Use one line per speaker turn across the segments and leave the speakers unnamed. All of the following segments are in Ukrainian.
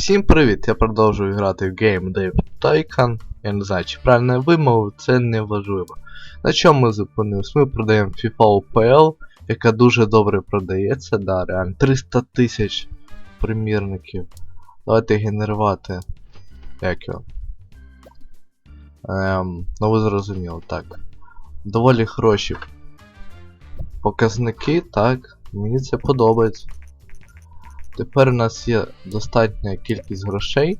Всім привіт! Я продовжую грати в Game Dave Tycoon. Я не знаю, чи правильно я це не важливо. На чому ми зупинились? Ми продаємо FIFA UPL, яка дуже добре продається, да, реально. 300 тисяч примірників. Давайте генерувати. Як його? Ем, ну ви зрозуміли, так. Доволі хороші показники, так. Мені це подобається. Тепер у нас є достатня кількість грошей.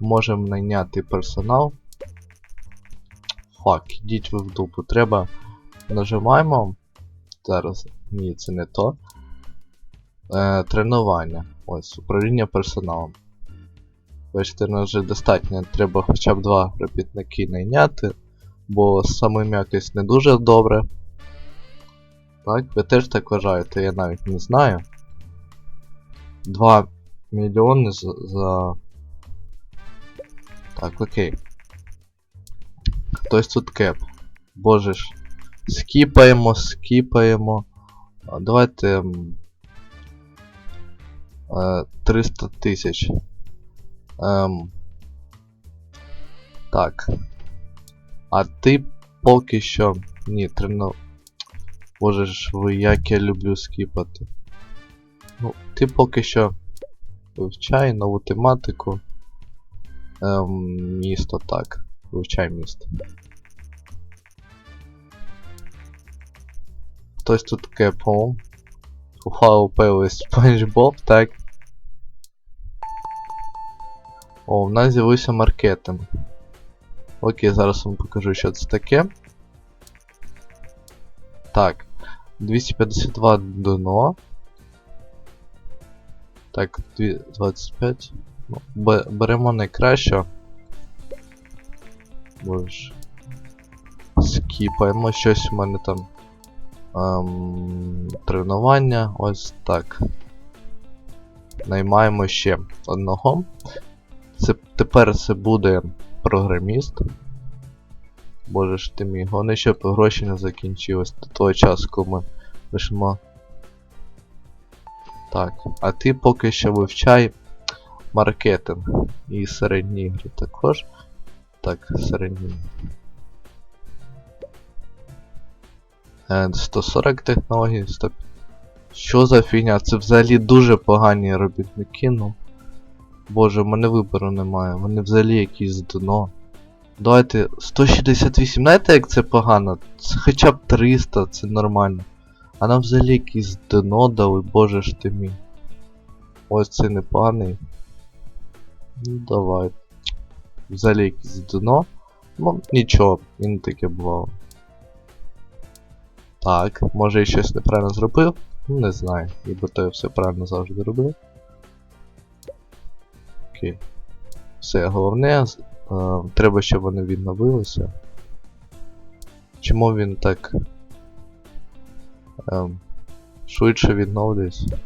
Можемо найняти персонал. Фак, ідіть ви в дупу. Треба. Нажимаємо. Зараз. Ні, це не то. Е, тренування. Ось, управління персоналом. Бачите, нас вже достатньо. Треба хоча б два робітники найняти. Бо самим якось не дуже добре. Так, ви теж так вважаєте, я навіть не знаю. 2 мільйони за, за. Так, окей. Хтось тут кеп. Боже ж. Скіпаємо, скіпаємо. Давайте. е, 300 тисяч. Ем, так. А ти поки що. Ні, тренов. Боже ж ви, як я люблю скіпати. Ну, ти поки що вивчай нову тематику. Ем, місто, так. Вивчай місто. Хтось тут кепом. Ухвалу появилась Спанч Боб, так. О, в нас з'явився маркетинг. Окей, зараз вам покажу, що це таке. Так. 252 дно. Так, 25. Ну, беремо найкраще. Боже. Скіпаємо щось у мене там. Ем, тренування. Ось так. Наймаємо ще одного. Це, тепер це буде програміст. Боже ж ти мій, головне, щоб гроші не закінчились до того часу, коли ми пишемо так, а ти поки що вивчай маркетинг і середні ігри також. Так, середні. Е, 140 технологій, 100... Що за фігня? Це взагалі дуже погані робітники, ну. Боже, в мене вибору немає. Вони взагалі якісь дно. Давайте 168. Знаєте, як це погано? Це хоча б 300, це нормально. А нам взагалі якийсь дно дали, боже ж ти мій. Ось це непоганий. Ну давай. Взагалі якийсь дно. Ну, нічого, і не таке бувало. Так, може я щось неправильно зробив? Ну, не знаю, ніби то я все правильно завжди роблю. Окей. Все, головне, е, треба, щоб вони відновилися. Чому він так ем, швидше відновлюється.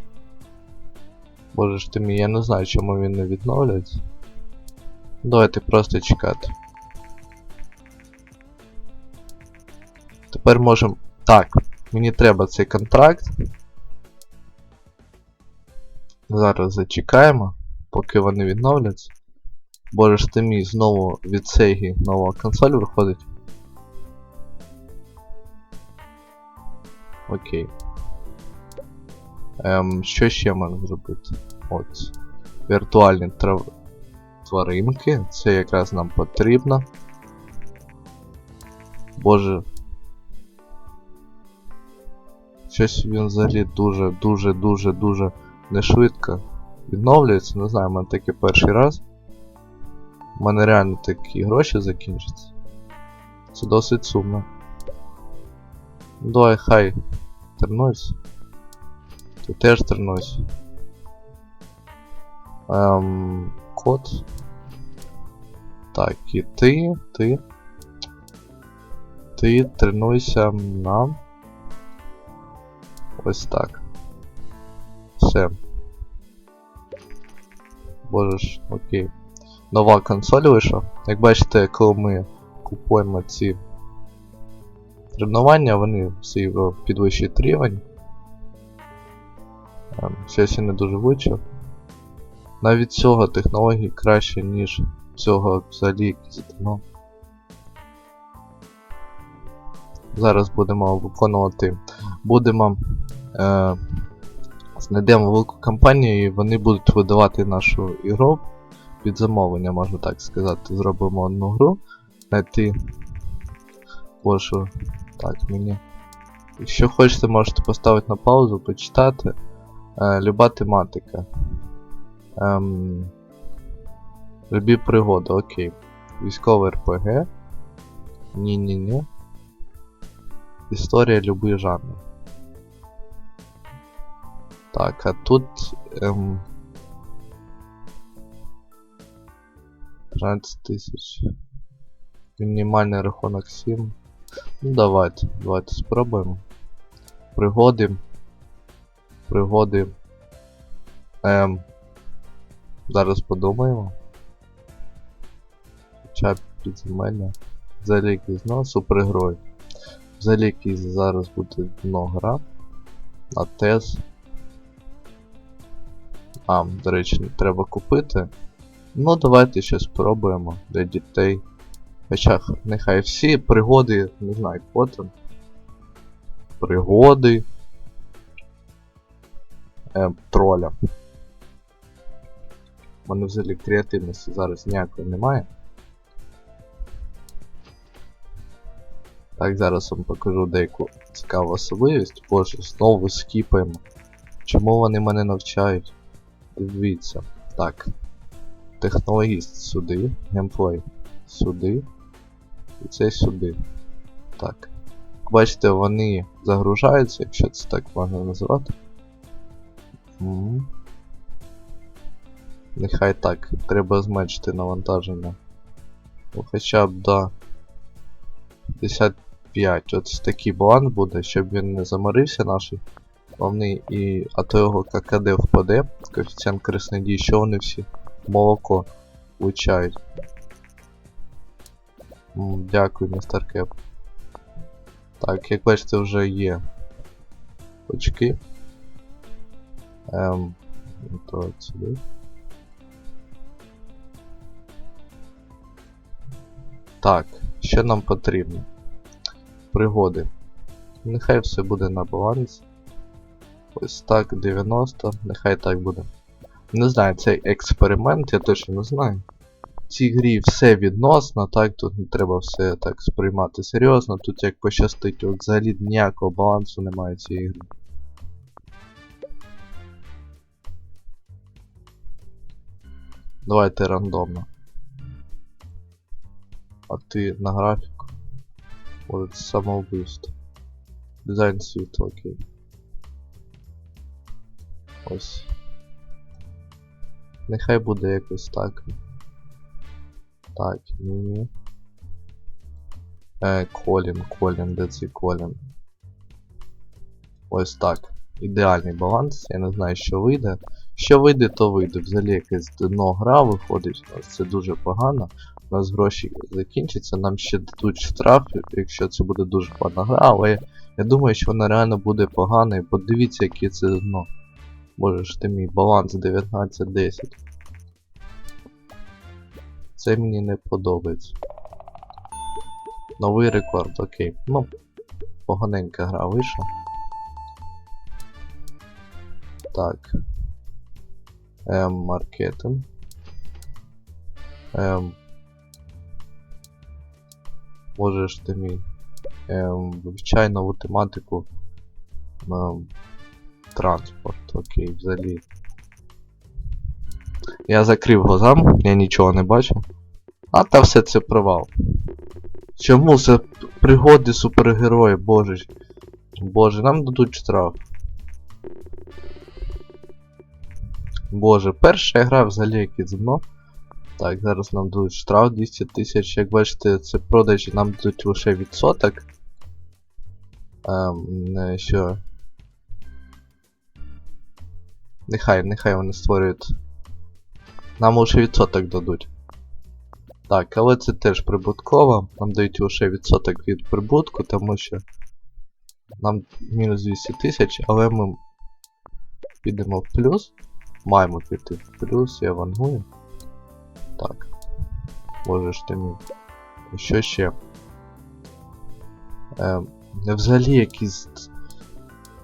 Боже ж ти мій, я не знаю, чому він не відновлюється. Давайте просто чекати. Тепер можемо. Так, мені треба цей контракт. Зараз зачекаємо, поки вони відновляться. Боже ж ти мій, знову від Sega нова консоль виходить. Окей. Ем, що ще можна зробити? От. Віртуальні трав... тваринки. Це якраз нам потрібно. Боже. Щось він взагалі дуже, дуже, дуже, дуже не швидко відновлюється. Не знаю, в мене таке перший раз. У мене реально такі гроші закінчаться. Це досить сумно. Давай, хай. Тренуйся. Ти теж тренуйся. Ем, код. Так, і ти, ти. Ти тренуйся нам. Ось так. Все. Боже ж, окей. Нова консоль вийшла. Як бачите, коли ми купуємо ці тренування, вони всі е, підвищують рівень. Ем, Щось я не дуже вичив. Навіть цього технології краще, ніж цього взагалі ну. Зараз будемо виконувати. Будемо. Е, знайдемо велику компанію і вони будуть видавати нашу ігру під замовлення, можна так сказати. Зробимо одну гру. Знайти. Боже. Так, мені. Якщо хочете, можете поставити на паузу, почитати. Е, люба тематика. Ем, любі пригоди, окей. Військовий РПГ. Ні-ні-ні. Історія любий жанр. Так, а тут. Ем, 13 тисяч. Мінімальний рахунок 7. Ну давайте, давайте спробуємо. Пригоди. Пригоди. Ем. Зараз подумаємо. Хоча б підземельня. Взагалі якийсь, ну, супергерой. Взагалі якийсь зараз буде дно гра. На тез. А, до речі, треба купити. Ну, давайте ще спробуємо для дітей. Хоча нехай всі пригоди, не знаю, потім. Пригоди. Е, троля. У мене взагалі креативності зараз ніякої немає. Так, зараз вам покажу деяку цікаву особливість. Боже, знову скіпаємо. Чому вони мене навчають? Дивіться. Так. Технологіст сюди, геймплей сюди. І цей сюди. Так. Бачите, вони загружаються, якщо це так можна назвати. Мгм. Нехай так, треба зменшити навантаження. Ну, хоча б до 55. Ось такий баланс буде, щоб він не заморився наш головний і. А то його ККД впаде, коефіцієнт корисної дії, що вони всі молоко влучають. М, Дякую, містер Кеп. Так, як бачите, вже є очки. Ем, ну, то сюди. Так, що нам потрібно? Пригоди. Нехай все буде на балансі. Ось так, 90, нехай так буде. Не знаю, цей експеримент, я точно не знаю. Цій грі все відносно, так, тут не треба все так сприймати серйозно, тут як пощастить, от взагалі ніякого балансу немає цій грі. Давайте рандомно. А ти на графіку. Це самоубивство. Дизайн світу, окей. Ось. Нехай буде якось так. Так, ні. Е, Колін, Колін, де цей Колін? Ось так. Ідеальний баланс, я не знаю, що вийде. Що вийде, то вийде. Взагалі якесь дно гра виходить, у це дуже погано. У нас гроші закінчаться, нам ще дадуть штраф, якщо це буде дуже погана гра, але я, я думаю, що вона реально буде погана, і подивіться, яке це дно. Боже ж ти мій баланс 19-10. Це мені не подобається. Новий рекорд, окей. Ну, поганенька гра вийшла. Так. Ем, маркетинг. Ем. Можеш ти мій. Ем, вивчай нову тематику. Ем, транспорт, окей, взагалі. Я закрив глазам, я нічого не бачу. А та все це провал. Чому це пригоди супергерої, боже ж. Боже, нам дадуть штраф. Боже, перша гра взагалі якесь дно. Так, зараз нам дадуть штраф 200 тисяч. Як бачите, це продажі нам дадуть лише відсоток. Ем, не, що. Нехай, нехай вони створюють. Нам лише відсоток дадуть. Так, але це теж прибутково. Нам дають лише відсоток від прибутку, тому що нам мінус 200 тисяч, але ми підемо в плюс. Маємо піти в плюс, я вангую. Так. Боже ж ти мій. Що ще? Ем, взагалі якісь.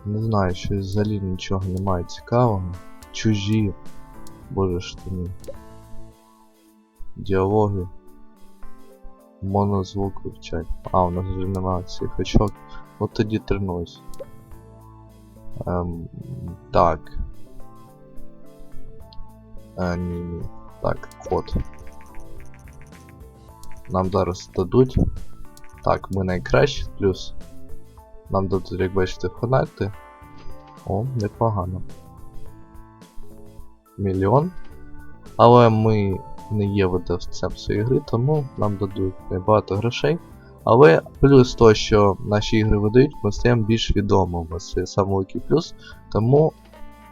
Не знаю, що взагалі нічого немає цікавого. Чужі. Боже ж ти мій. Діалоги. Монозвук вивчать. А, у нас вже немає цих очок. От тоді тренуюсь. Ем, так. А, ні, ні. Так, код. Нам зараз дадуть. Так, ми найкращі, плюс. Нам дадуть, як бачите, фанати. О, непогано. Мільйон. Але ми не є видавцем цієї гри, тому нам дадуть небагато грошей. Але плюс то, що наші ігри видають, ми стаємо більш відомими. Це великий плюс. Тому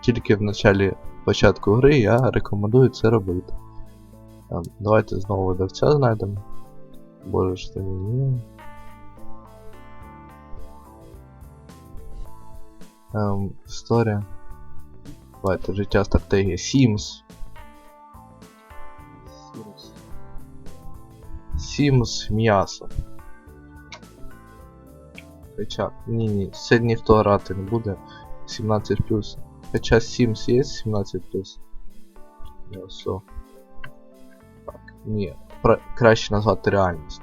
тільки в началі початку гри я рекомендую це робити. Ем, Давайте знову видавця знайдемо. Боже ж ти мій. Ем, історія. Давайте життя стратегія Sims. Sims. Sims м'ясо. Хоча, ні, ні, це ніхто грати не буде. 17 Хоча Sims є 17 М'ясо. Так, ні. Про... Краще назвати реальність.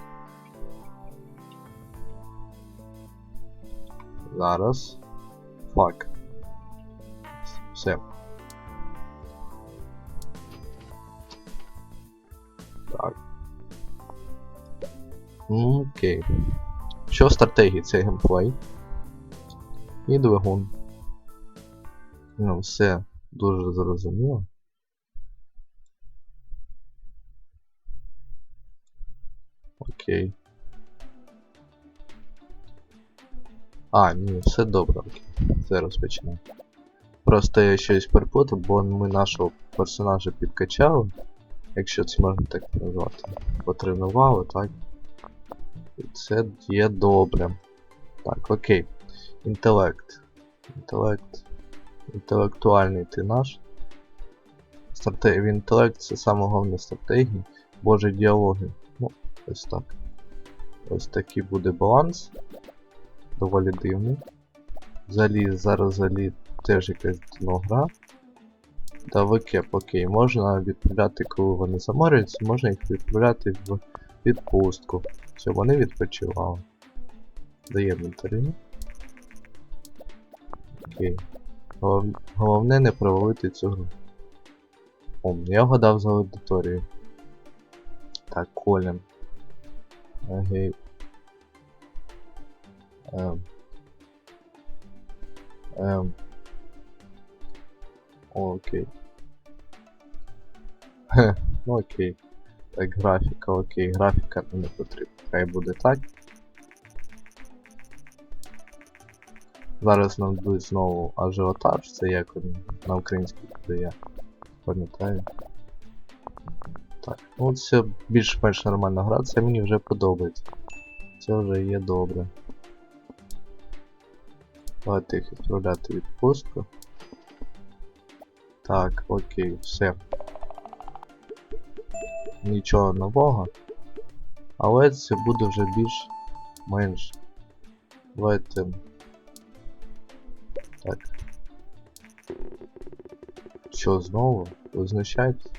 Зараз. Фак. Ну, окей. Що стратегії? Це геймплей. І двигун. Ну, все дуже зрозуміло. Окей. А, ні, все добре, окей. Це розпочнемо. Просто я щось перепутав, бо ми нашого персонажа підкачали, якщо це можна так назвати. Потренували, так? Це є добре. Так, окей. Інтелект. Інтелект. Інтелектуальний ти наш. Стратегія. Інтелект це саме головне стратегія. Боже діалоги. Ну, ось так. Ось такий буде баланс. Доволі дивний. Взагалі, зараз взагалі теж якась гра. Та викеп, окей, можна відправляти, коли вони заморюються, можна їх відправляти в відпустку. Все, вони відпочивали. Даємо інтерв'ю. Окей. Голов... Головне не провалити цю гру. О, я вгадав за аудиторію. Так, Колін. Окей. Ем. Ем. Окей. Хе, окей. Так, графіка, окей, графіка не потрібна. Хай буде так. Зараз нам дадуть знову ажіотаж, це як на українській буде я пам'ятаю. Так, ну це більш-менш нормальна гра, це мені вже подобається. Це вже є добре. Давайте їх відправляти відпустку. Так, окей, все. Нічого нового. Але це буде вже більш менш. Давайте. Так. Що знову? Визначається?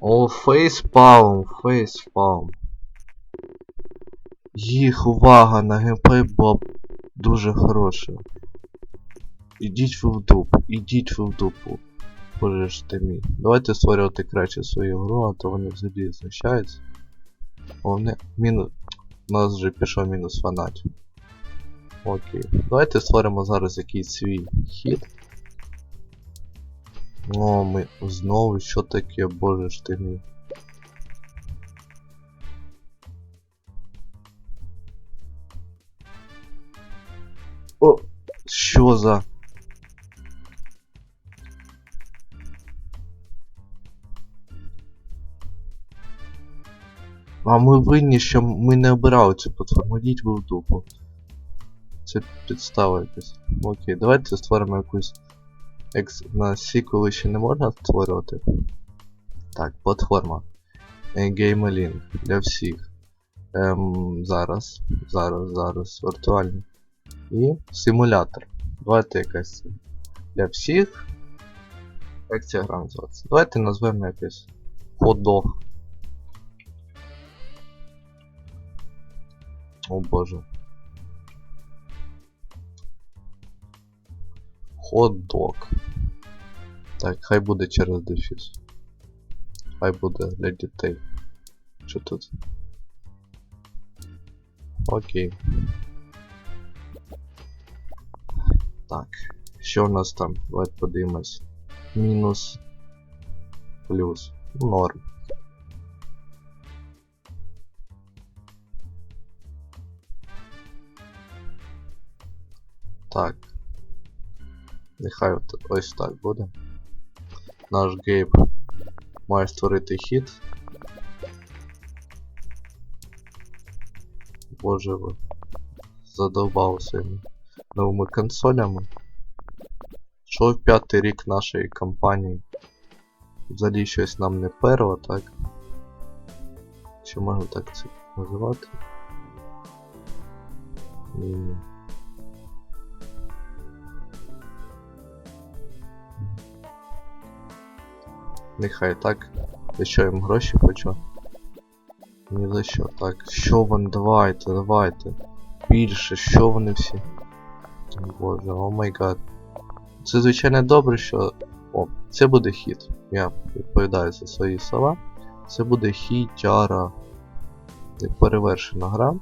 О, фейспалм, фейспалм. Їх увага на геймплей була дуже хороша. Ідіть в дупу, ідіть в дупу. Боже ж ти мій. Давайте створювати краще свою гру, а то вони взагалі знущаються. Головне, мінус. У нас вже пішов мінус фанатів. Окей. Давайте створимо зараз якийсь свій хід. О, ми знову що таке, боже ж ти мій. О! Що за... А ми винні, що ми не обирали цю платформу, йдіть ви в дупу. Це підстава якась. Окей, давайте створимо якусь Як на сіквели ще не можна створювати. Так, платформа. Геймелінг для всіх. Ем, зараз, зараз, зараз, віртуальний. І симулятор. Давайте якась. Для всіх. Як ця гра називається? Давайте назвемо якось ходох. О боже. Хот-дог. Так, хай буде через дефіс. Хай буде для дітей. Що тут? Окей. Так. Що в нас там? Давайте подивимось. Мінус. Плюс. Норм. Так. Нехай от ось так буде. Наш гейб має створити хід. Боже ви. Задовбав своїми новими консолями. Що п'ятий рік нашої компанії. Взагалі щось нам не перло, так? Чи можна так це називати? Ні. Нехай так. За що їм гроші хочу? Ні за що. Так, що вони, давайте, давайте. Більше, що вони всі? Боже, о май гад. Це звичайно добре, що. О, це буде хід. Я відповідаю за свої слова. Це буде хітяра. Перевершена гра.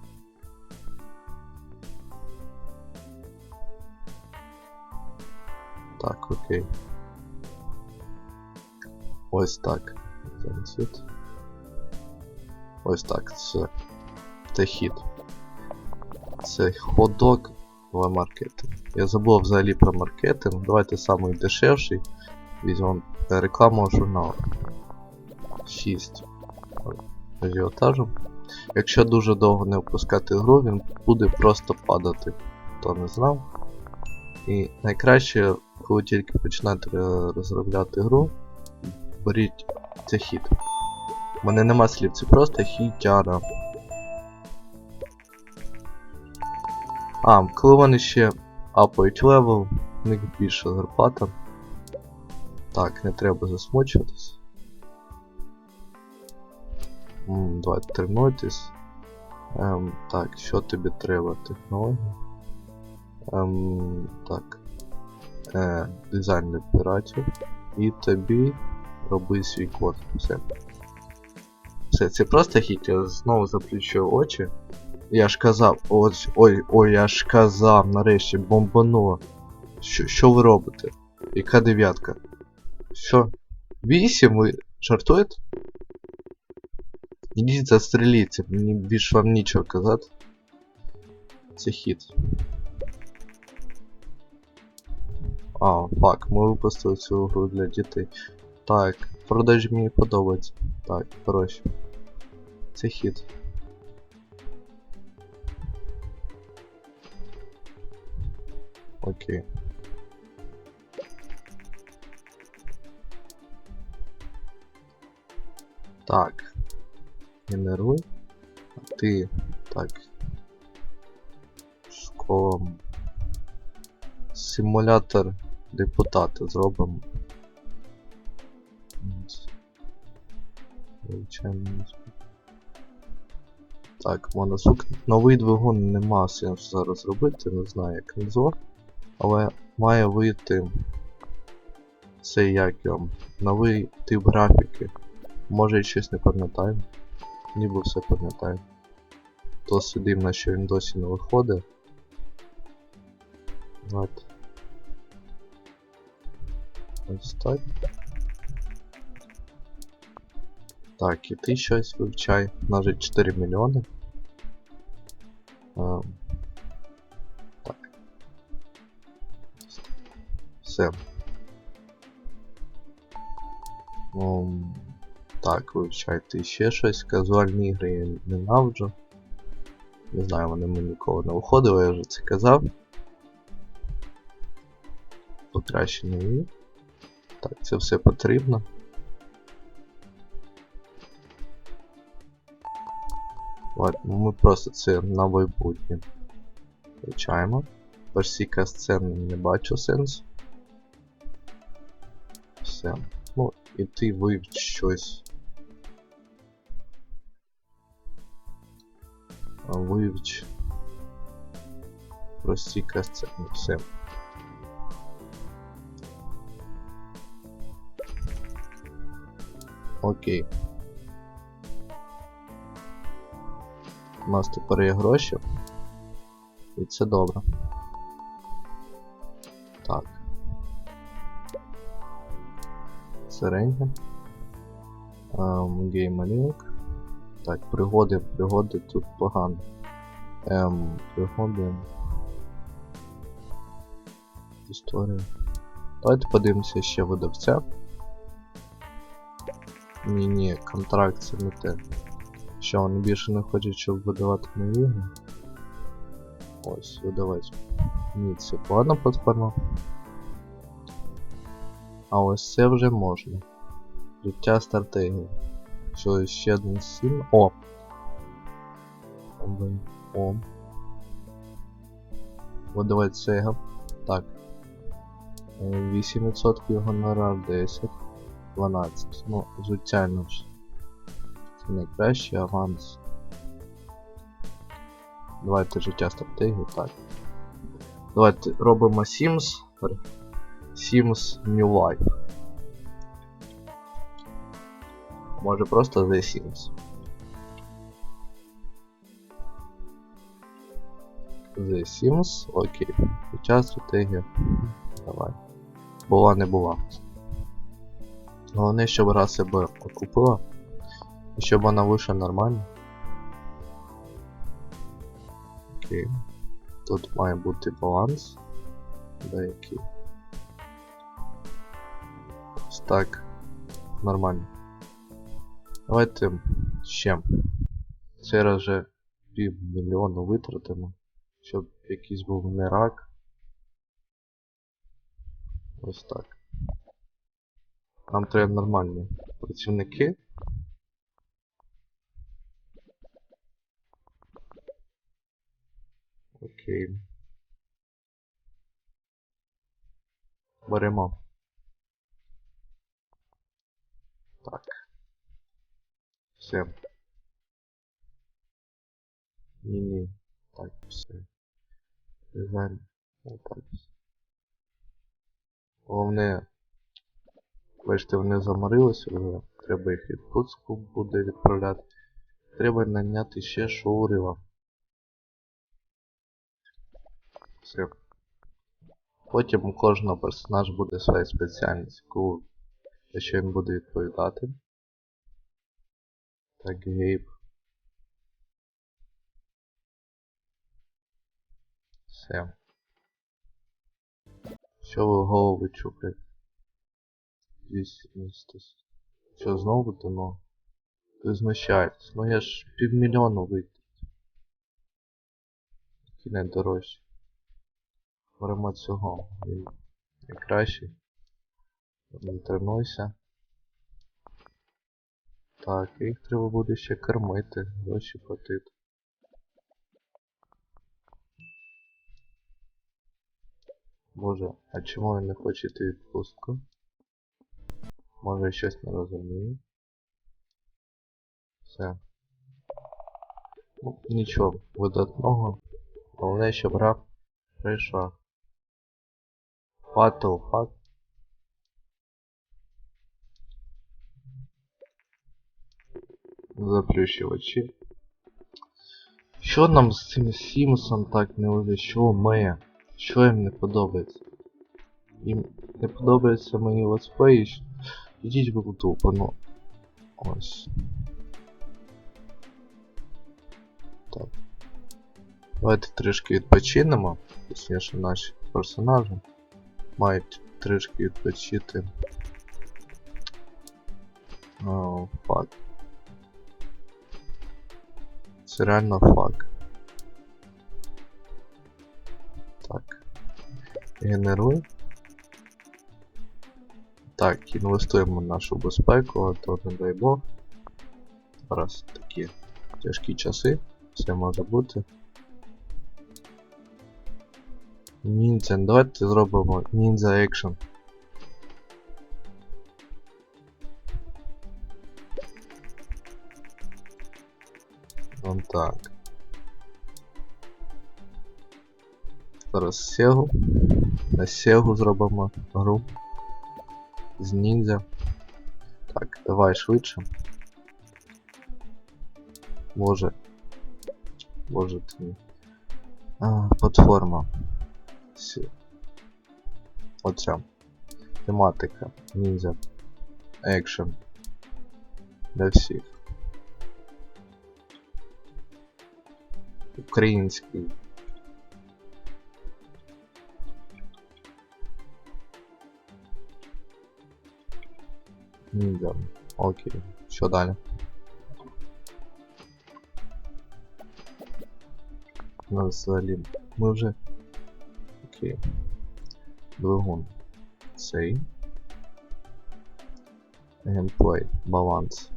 Так, окей. Ось так. Зараз від. Ось так, це. Це хід. Це ходок в маркетинг. Я забув взагалі про маркетинг. Давайте самий дешевший. Візьмемо рекламу журналу. 6 ажіотажу. Якщо дуже довго не опускати гру, він буде просто падати. Хто не знав. І найкраще, коли тільки починаєте розробляти гру, беріть це хід. У мене нема слів, це просто хітяра. А, коли вони ще апають левел, в них більше зарплата. Так, не треба засмочуватись. М, Давайте тренуйтесь. Ем, так, що тобі треба? Технології. Ем, так. Е, дизайн для. І тобі роби свій код. Все. Все, це просто хіт, я знову заплющую очі. Я ж казав, ось, ой, ой, я ж казав, нарешті, бомбануло. Що, що ви робите? Яка дев'ятка? Що? Вісім? Ви жартуєте? Ідіть застреліться, мені більше вам нічого казати. Це хід. А, фак, ми випустили цю гру для дітей. Так, продаж мені подобається. Так, коротше. Це хід. Окей. Так. Генеруй. Ти. Так. Школа. Симулятор депутата зробимо. Звичайно. не спо- Так, моносук. Новий двигун нема сенсу зараз робити, не знаю як Нізор. Але має вийти цей як його, новий тип графіки. Може я щось не пам'ятаю. Ніби все пам'ятаю. Досить дивно, що він досі не виходить. От. Ось так. Так, і ти щось вивчай. У 4 мільйони. Ем. Так. Все. Ем, так, вивчайте ще щось. Казуальні ігри я ненавиджу. Не знаю, вони мені ніколи не виходили, я вже це казав. Покращення її. Так, це все потрібно. Ладно, ну ми просто це на майбутнє. Включаємо. Персіка сцени не бачу сенсу. Все. Ну, і ти вивч щось. Вивч. Простіка сцена. Все. Окей. У нас тепер є гроші. І це добре. Так. Середня. Ем, геймерінг. Так, пригоди, пригоди тут погано. Ем, пригоди. Історія. Давайте подивимося ще видавця. Ні, ні, контракт це не те. Що, вони більше не хочуть, щоб видавати мої ігри? Ось, видавець. Ні, це погана платформа. А ось це вже можна. Життя стратегії. Що ще один сім. О! О. Видавець Sega. Так. Е, 8% гонорар 10. 12. Ну, звичайно ж. Найкращий аванс. Давайте життя стратегії, так. Давайте робимо Sims. Sims New Life. Може просто The Sims. The Sims, окей. Життя стратегія. Давай. Була не була. Головне, щоб гра себе окупила. І щоб вона вийшла нормально. Окей. Тут має бути баланс. Деякий. Ось так. Нормально. Давайте ще. Цей раз вже пів мільйона витратимо. Щоб якийсь був не рак. Ось так. Нам треба нормальні працівники. Окей. Беремо. Так. Все. Ні-ні. Так, все. Дизайн. Отак. Головне. Бачите, вони заморилися вже. Треба їх відпустку буде відправляти. Треба наняти ще шоурива. Все. Потім у кожного персонажа буде своя спеціальність, яку що він буде відповідати. Так, гейб. Все. Що ви голову чухаєте? 200. Що, знову дано? Ви знущаєтесь. Ну я ж півмільйону витратив. Який найдорожчий. Беремо цього. Він найкращий. Не тренуйся. Так, їх треба буде ще кормити, гроші платити. Боже, а чому він не хоче йти відпустку? Може я щось не розумію. Все. Ну, нічого, видатного. Головне, щоб гра прийшла. Fatal Fuck. Заплющивачи. Що нам з цим Сімсом так не? Що ми? Що їм не подобається? Їм не подобається мої летсплеї. щ- Ідіть в тупо, ну. Ось. Так. Давайте трішки відпочинемо. Точніше наші персонажі мають трішки відпочити. О, фак. Це реально фак. Так. Генеруй. Так, інвестуємо в нашу безпеку, а то не дай Бог. Зараз такі тяжкі часи, все може бути. Ніндзя, давайте зробимо ніндзя екшн. Вон так. Зараз Сегу. На Сегу зробимо гру. З ніндзя. Так, давай швидше. Може. Може ти. А, платформа. Оця. Тематика. Ніндзя. Екшен. Для всіх. Український. Ніндзя. Окей. Що далі? У нас взагалі. Ми вже. Окей. Двигун. Цей. Геймплей. Баланс.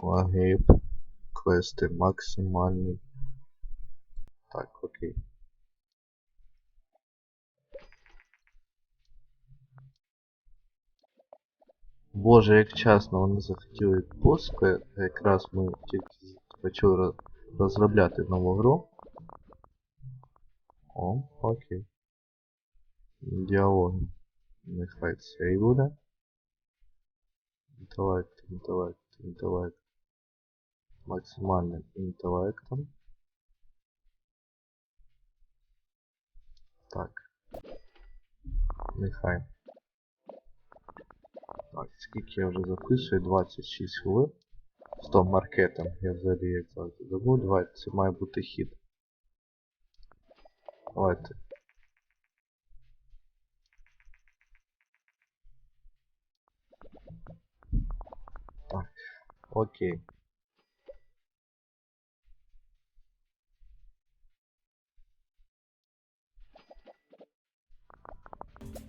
Лагейп. Квести максимальний. Так, окей. Боже, як чесно, вони захотіли відпустку, якраз ми тільки почали розробляти нову гру. О, окей. Діалоги. Нехай це і буде. Інтелект, інтелект, інтелект. Максимальним інтелектом. Так. Нехай. Так, скільки я вже записую? 26 хвилин. Стоп, маркетинг, я взагалі як завжди забув. Давайте, це має бути хід. Так, окей.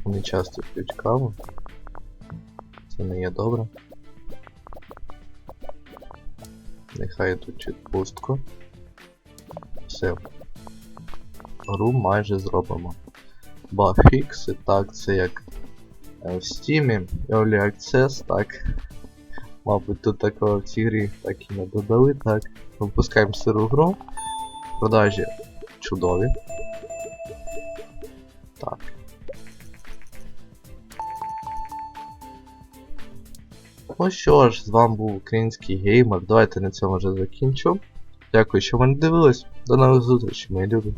Вони часто п'ють каву. Це не є добре. Нехай йдуть відпустку. Все. Гру майже зробимо. Багфікси, так, це як е, в Steam, Early Access, так. Мабуть, тут такого в цій грі так і не додали, так. Випускаємо сиру гру. Продажі чудові. Так. Ну що ж, з вами був український геймер. Давайте на цьому вже закінчу. Дякую, що мене дивились. До нових зустрічей, мої любі.